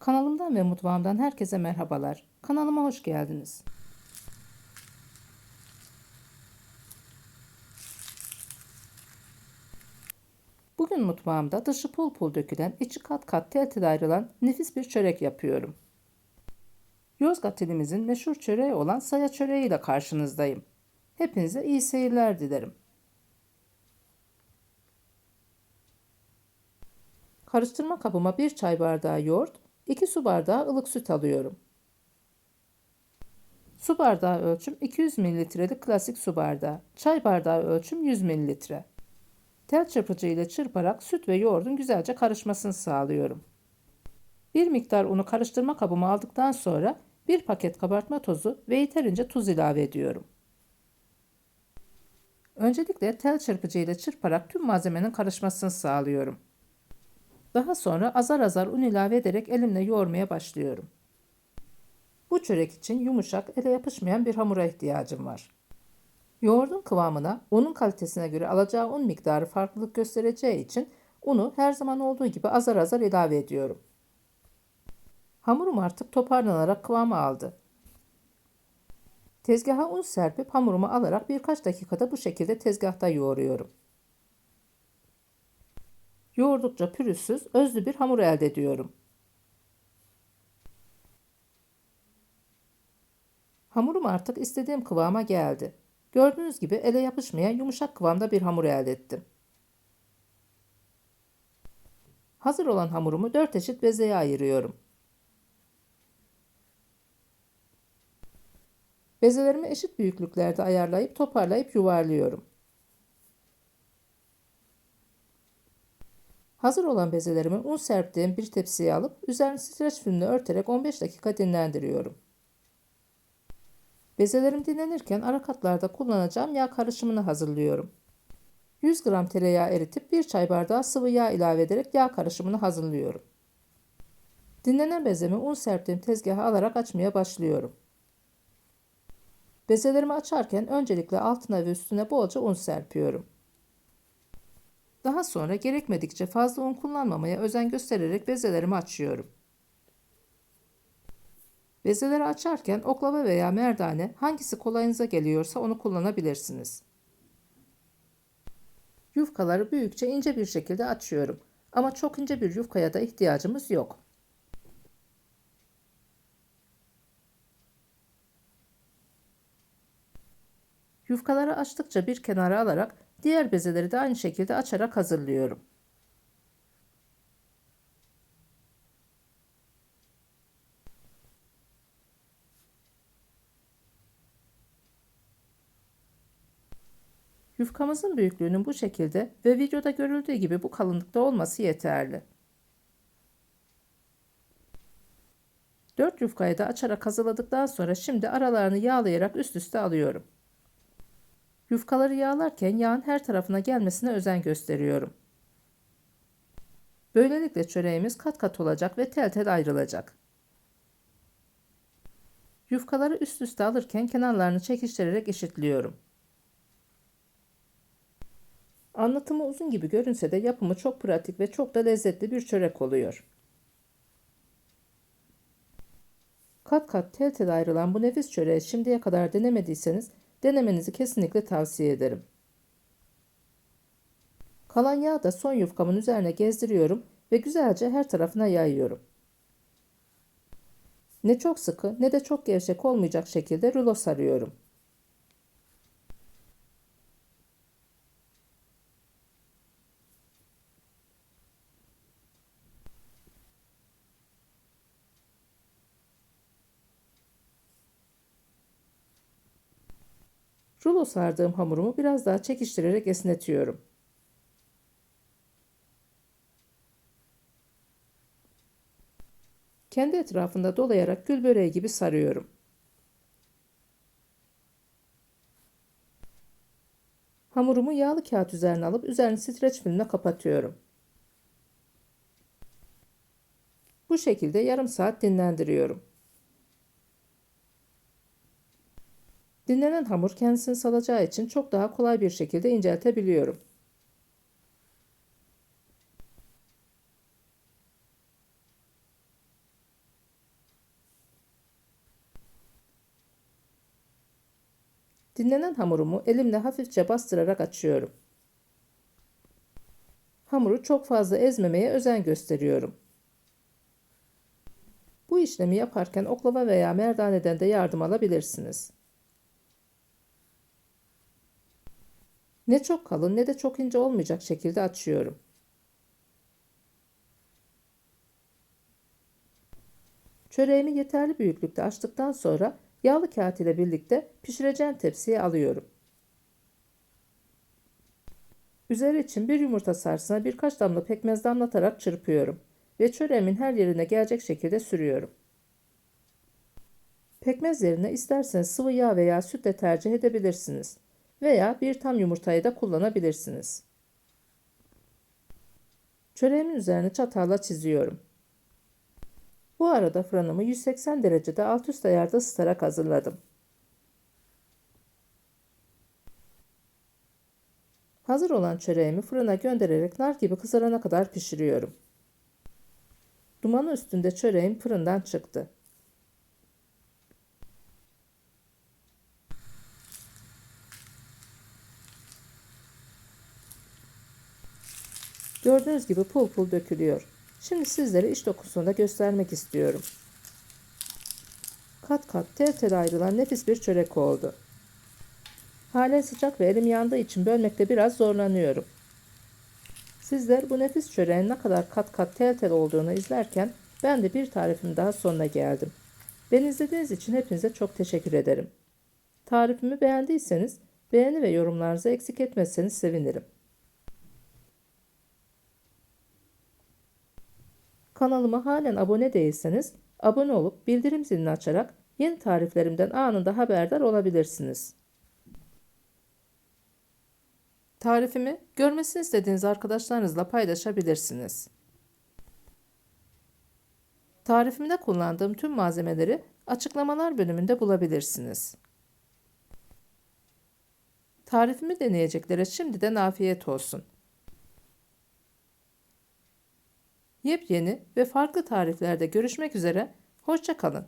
Kanalımdan ve mutfağımdan herkese merhabalar. Kanalıma hoş geldiniz. Bugün mutfağımda dışı pul pul dökülen, içi kat kat tel tel ayrılan nefis bir çörek yapıyorum. Yozgat ilimizin meşhur çöreği olan saya çöreği ile karşınızdayım. Hepinize iyi seyirler dilerim. Karıştırma kabıma 1 çay bardağı yoğurt, 2 su bardağı ılık süt alıyorum. Su bardağı ölçüm 200 mililitrelik klasik su bardağı. Çay bardağı ölçüm 100 mililitre. Tel çırpıcı ile çırparak süt ve yoğurdun güzelce karışmasını sağlıyorum. Bir miktar unu karıştırma kabıma aldıktan sonra bir paket kabartma tozu ve yeterince tuz ilave ediyorum. Öncelikle tel çırpıcı ile çırparak tüm malzemenin karışmasını sağlıyorum. Daha sonra azar azar un ilave ederek elimle yoğurmaya başlıyorum. Bu çörek için yumuşak, ele yapışmayan bir hamura ihtiyacım var. Yoğurdun kıvamına, unun kalitesine göre alacağı un miktarı farklılık göstereceği için unu her zaman olduğu gibi azar azar ilave ediyorum. Hamurum artık toparlanarak kıvamı aldı. Tezgaha un serpip hamurumu alarak birkaç dakikada bu şekilde tezgahta yoğuruyorum. Yoğurdukça pürüzsüz, özlü bir hamur elde ediyorum. Hamurum artık istediğim kıvama geldi. Gördüğünüz gibi ele yapışmayan yumuşak kıvamda bir hamur elde ettim. Hazır olan hamurumu 4 eşit bezeye ayırıyorum. Bezelerimi eşit büyüklüklerde ayarlayıp toparlayıp yuvarlıyorum. Hazır olan bezelerimi un serptiğim bir tepsiye alıp üzerini streç filmle örterek 15 dakika dinlendiriyorum. Bezelerim dinlenirken ara katlarda kullanacağım yağ karışımını hazırlıyorum. 100 gram tereyağı eritip 1 çay bardağı sıvı yağ ilave ederek yağ karışımını hazırlıyorum. Dinlenen bezemi un serptiğim tezgaha alarak açmaya başlıyorum. Bezelerimi açarken öncelikle altına ve üstüne bolca un serpiyorum. Daha sonra gerekmedikçe fazla un kullanmamaya özen göstererek bezelerimi açıyorum. Bezeleri açarken oklava veya merdane hangisi kolayınıza geliyorsa onu kullanabilirsiniz. Yufkaları büyükçe ince bir şekilde açıyorum. Ama çok ince bir yufkaya da ihtiyacımız yok. Yufkaları açtıkça bir kenara alarak diğer bezeleri de aynı şekilde açarak hazırlıyorum. Yufkamızın büyüklüğünün bu şekilde ve videoda görüldüğü gibi bu kalınlıkta olması yeterli. 4 yufkayı da açarak hazırladıktan sonra şimdi aralarını yağlayarak üst üste alıyorum. Yufkaları yağlarken yağın her tarafına gelmesine özen gösteriyorum. Böylelikle çöreğimiz kat kat olacak ve tel tel ayrılacak. Yufkaları üst üste alırken kenarlarını çekiştirerek eşitliyorum. Anlatımı uzun gibi görünse de yapımı çok pratik ve çok da lezzetli bir çörek oluyor. Kat kat tel tel ayrılan bu nefis çöreği şimdiye kadar denemediyseniz denemenizi kesinlikle tavsiye ederim. Kalan yağı da son yufkamın üzerine gezdiriyorum ve güzelce her tarafına yayıyorum. Ne çok sıkı ne de çok gevşek olmayacak şekilde rulo sarıyorum. Rulo sardığım hamurumu biraz daha çekiştirerek esnetiyorum. Kendi etrafında dolayarak gül böreği gibi sarıyorum. Hamurumu yağlı kağıt üzerine alıp üzerini streç filmle kapatıyorum. Bu şekilde yarım saat dinlendiriyorum. Dinlenen hamur kendisini salacağı için çok daha kolay bir şekilde inceltebiliyorum. Dinlenen hamurumu elimle hafifçe bastırarak açıyorum. Hamuru çok fazla ezmemeye özen gösteriyorum. Bu işlemi yaparken oklava veya merdaneden de yardım alabilirsiniz. Ne çok kalın ne de çok ince olmayacak şekilde açıyorum. Çöreğimi yeterli büyüklükte açtıktan sonra yağlı kağıt ile birlikte pişireceğim tepsiye alıyorum. Üzeri için bir yumurta sarısına birkaç damla pekmez damlatarak çırpıyorum ve çöreğimin her yerine gelecek şekilde sürüyorum. Pekmez yerine isterseniz sıvı yağ veya süt de tercih edebilirsiniz veya bir tam yumurtayı da kullanabilirsiniz. Çöreğimin üzerine çatalla çiziyorum. Bu arada fırınımı 180 derecede alt üst ayarda ısıtarak hazırladım. Hazır olan çöreğimi fırına göndererek nar gibi kızarana kadar pişiriyorum. Dumanı üstünde çöreğim fırından çıktı. Gördüğünüz gibi pul pul dökülüyor. Şimdi sizlere iç dokusunu da göstermek istiyorum. Kat kat tel tel ayrılan nefis bir çörek oldu. Halen sıcak ve elim yandığı için bölmekte biraz zorlanıyorum. Sizler bu nefis çöreğin ne kadar kat kat tel tel olduğunu izlerken ben de bir tarifim daha sonuna geldim. Beni izlediğiniz için hepinize çok teşekkür ederim. Tarifimi beğendiyseniz beğeni ve yorumlarınızı eksik etmezseniz sevinirim. Kanalıma halen abone değilseniz abone olup bildirim zilini açarak yeni tariflerimden anında haberdar olabilirsiniz. Tarifimi görmesini istediğiniz arkadaşlarınızla paylaşabilirsiniz. Tarifimde kullandığım tüm malzemeleri açıklamalar bölümünde bulabilirsiniz. Tarifimi deneyeceklere şimdiden afiyet olsun. Yepyeni ve farklı tariflerde görüşmek üzere, hoşça kalın.